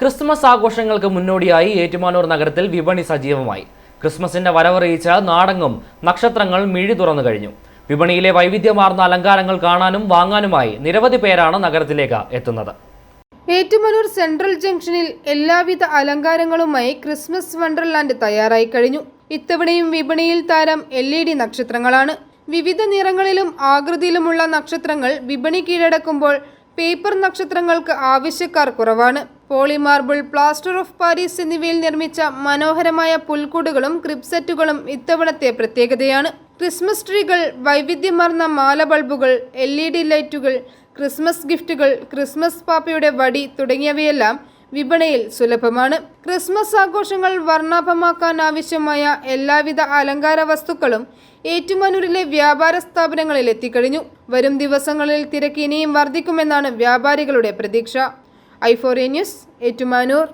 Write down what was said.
Christmas ആഘോഷങ്ങൾക്ക് മുന്നോടിയായി ഏറ്റുമാനൂർ നഗരത്തിൽ വിപണി സജീവമായി. ക്രിസ്മസിന്റെ വരവറിയിച്ച നാടങ്ങും നക്ഷത്രങ്ങൾ മിഴി തുറന്നു കഴിഞ്ഞു. വിപണിയിലെ വൈവിധ്യമാർന്ന അലങ്കാരങ്ങൾ കാണാനും വാങ്ങാനുമായി നിരവധി പേരാണ് നഗരത്തിലേക്ക് എത്തുന്നത്. ഏറ്റുമനൂർ സെൻട്രൽ ജംഗ്ഷനിൽ എല്ലാവിധ അലങ്കാരങ്ങളുമായി ക്രിസ്മസ് വണ്ടർലാൻഡ് തയ്യാറായി കഴിഞ്ഞു. ഇത്തവണയും വിപണിയിൽ താരം എൽ ഇ ഡി നക്ഷത്രങ്ങളാണ്. വിവിധ നിറങ്ങളിലും ആകൃതിയിലുമുള്ള നക്ഷത്രങ്ങൾ വിപണി കീഴടക്കുമ്പോൾ പേപ്പർ നക്ഷത്രങ്ങൾക്ക് ആവശ്യക്കാർ കുറവാണ്. പോളിമാർബിൾ പ്ലാസ്റ്റർ ഓഫ് പാരീസ് എന്നിവയിൽ നിർമ്മിച്ച മനോഹരമായ പുൽക്കൂടുകളും ക്രിപ്സെറ്റുകളും ഇത്തവണത്തെ പ്രത്യേകതയാണ്. ക്രിസ്മസ് ട്രീകൾ വൈവിധ്യമാർന്ന മാല ബൾബുകൾ എൽ ഇ ഡി ലൈറ്റുകൾ ക്രിസ്മസ് ഗിഫ്റ്റുകൾ ക്രിസ്മസ് പാപ്പയുടെ വടി തുടങ്ങിയവയെല്ലാം വിപണിയിൽ സുലഭമാണ്. ക്രിസ്മസ് ആഘോഷങ്ങൾ വർണാഭമാക്കാൻ ആവശ്യമായ എല്ലാവിധ അലങ്കാര വസ്തുക്കളും ഏറ്റുമാനൂരിലെ വ്യാപാര സ്ഥാപനങ്ങളിൽ എത്തിക്കഴിഞ്ഞു. വരും ദിവസങ്ങളിൽ തിരക്ക് ഇനിയും വർദ്ധിക്കുമെന്നാണ് വ്യാപാരികളുടെ പ്രതീക്ഷ. ഐഫോറിയ ന്യൂസ് ഏറ്റുമാനൂർ